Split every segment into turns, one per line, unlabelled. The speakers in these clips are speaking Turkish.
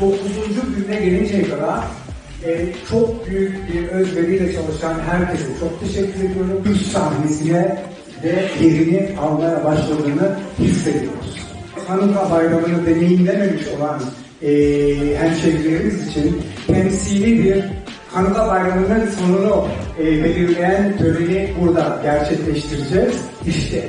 9. gününe gelinceye kadar e, çok büyük bir özveriyle çalışan herkese çok teşekkür ediyorum. Üst sahnesine ve yerini almaya başladığını hissediyoruz. Hanuka bayramını deneyimlememiş olan e, hemşehrilerimiz için temsili bir Hanuka bayramının sonunu e, belirleyen töreni burada gerçekleştireceğiz. İşte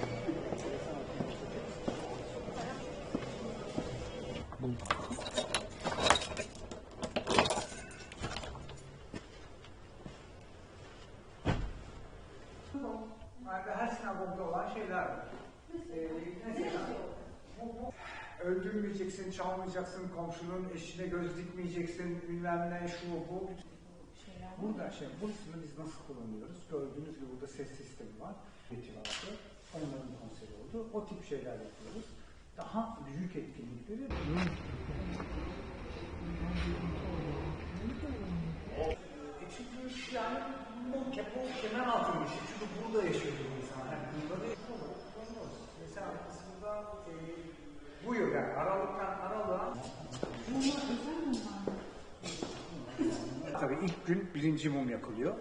Her sinagogda olan şeyler var. Ee, mesela bu, bu öldürmeyeceksin, çalmayacaksın, komşunun eşine göz dikmeyeceksin, bilmem ne, şu bu. Burada şey, burasını biz nasıl kullanıyoruz? Gördüğünüz gibi burada ses sistemi var. Vardı. Onların konseri oldu. O tip şeyler yapıyoruz. Daha büyük etkinlikleri E çünkü yani bu, bu kemer altı bir şey. Çünkü burada yaşıyor bu insan. Yani burada da yaşıyor. Mesela aslında e, bu yıl yani Aralık'tan Aralık'a Tabii ilk gün birinci mum yakılıyor.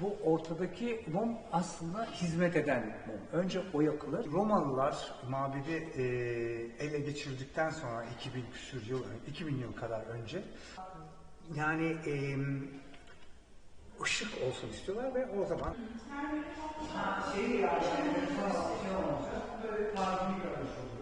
Bu ortadaki mum aslında hizmet eden mum. Önce o yakılır. Romalılar mabedi e, ele geçirdikten sonra 2000 küsür yıl, 2000 yıl kadar önce yani e, ışık olsun istiyorlar ve o zaman ha, şey yani böyle tarihi görmüş oluyoruz.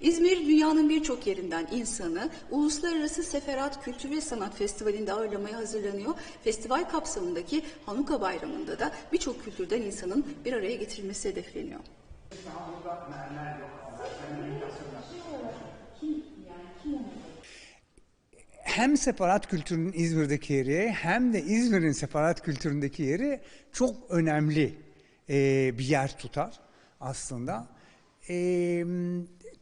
İzmir dünyanın birçok yerinden insanı Uluslararası Seferat Kültür ve Sanat Festivali'nde ağırlamaya hazırlanıyor. Festival kapsamındaki Hanuka Bayramı'nda da birçok kültürden insanın bir araya getirilmesi hedefleniyor.
Hem separat kültürünün İzmir'deki yeri hem de İzmir'in separat kültüründeki yeri çok önemli bir yer tutar aslında. E,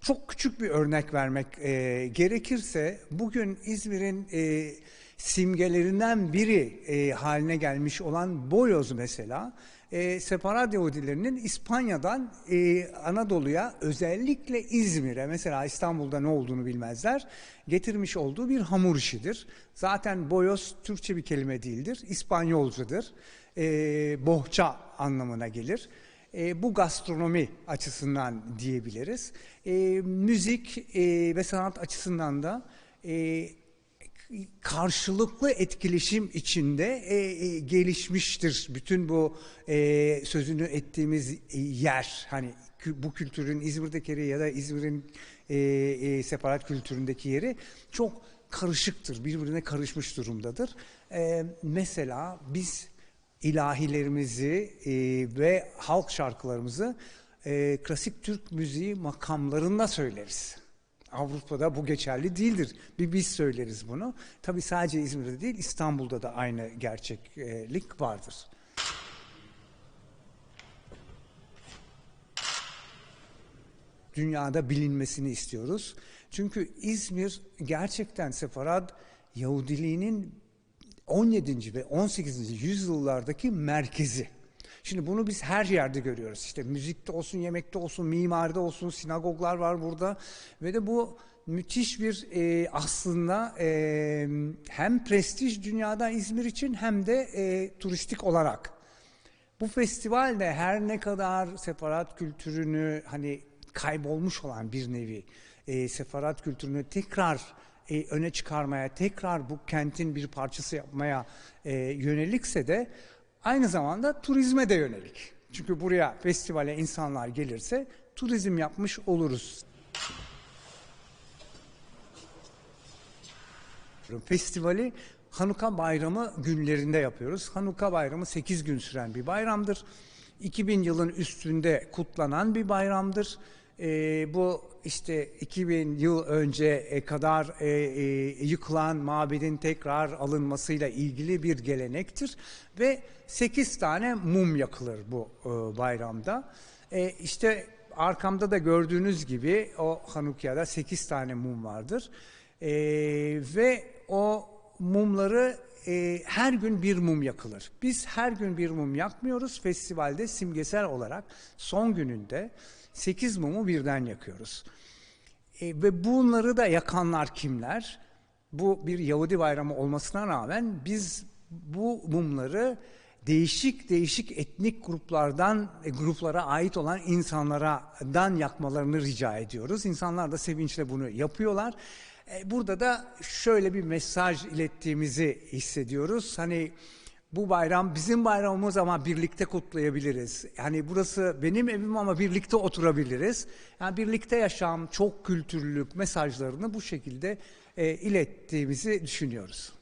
çok küçük bir örnek vermek e, gerekirse bugün İzmir'in e, simgelerinden biri e, haline gelmiş olan boyoz mesela e, separat Yahudilerinin İspanya'dan e, Anadolu'ya özellikle İzmir'e mesela İstanbul'da ne olduğunu bilmezler getirmiş olduğu bir hamur işidir. Zaten boyoz Türkçe bir kelime değildir, İspanyolcadır. E, bohça anlamına gelir. E, bu gastronomi açısından diyebiliriz. E, müzik e, ve sanat açısından da e, karşılıklı etkileşim içinde e, e, gelişmiştir bütün bu e, sözünü ettiğimiz yer hani bu kültürün İzmir'deki yeri ya da İzmir'in e, e, separat kültüründeki yeri çok karışıktır birbirine karışmış durumdadır. E, mesela biz ilahilerimizi e, ve halk şarkılarımızı e, klasik Türk müziği makamlarında söyleriz. Avrupa'da bu geçerli değildir. Bir biz söyleriz bunu. Tabii sadece İzmir'de değil, İstanbul'da da aynı gerçeklik vardır. Dünyada bilinmesini istiyoruz. Çünkü İzmir gerçekten separat Yahudiliğinin 17. ve 18. yüzyıllardaki merkezi. Şimdi bunu biz her yerde görüyoruz. İşte müzikte olsun, yemekte olsun, mimaride olsun, sinagoglar var burada. Ve de bu müthiş bir e, aslında e, hem prestij dünyada İzmir için hem de e, turistik olarak. Bu festivalde her ne kadar separat kültürünü hani kaybolmuş olan bir nevi e, sefarat kültürünü tekrar e, öne çıkarmaya, tekrar bu kentin bir parçası yapmaya e, yönelikse de aynı zamanda turizme de yönelik. Çünkü buraya festivale insanlar gelirse turizm yapmış oluruz. Festivali Hanuka Bayramı günlerinde yapıyoruz. Hanuka Bayramı 8 gün süren bir bayramdır. 2000 yılın üstünde kutlanan bir bayramdır. Ee, bu işte 2000 yıl önce kadar e, e, yıkılan mabedin tekrar alınmasıyla ilgili bir gelenektir ve 8 tane mum yakılır bu e, bayramda. E, işte arkamda da gördüğünüz gibi o Hanukkah'da 8 tane mum vardır. E, ve o mumları e, her gün bir mum yakılır. Biz her gün bir mum yakmıyoruz. Festivalde simgesel olarak son gününde 8 mumu birden yakıyoruz. E, ve bunları da yakanlar kimler? Bu bir Yahudi bayramı olmasına rağmen biz bu mumları değişik değişik etnik gruplardan e, gruplara ait olan insanlardan yakmalarını rica ediyoruz. İnsanlar da sevinçle bunu yapıyorlar. E, Burada da şöyle bir mesaj ilettiğimizi hissediyoruz. Hani bu bayram bizim bayramımız ama birlikte kutlayabiliriz. Yani burası benim evim ama birlikte oturabiliriz. Yani birlikte yaşam, çok kültürlülük mesajlarını bu şekilde e, ilettiğimizi düşünüyoruz.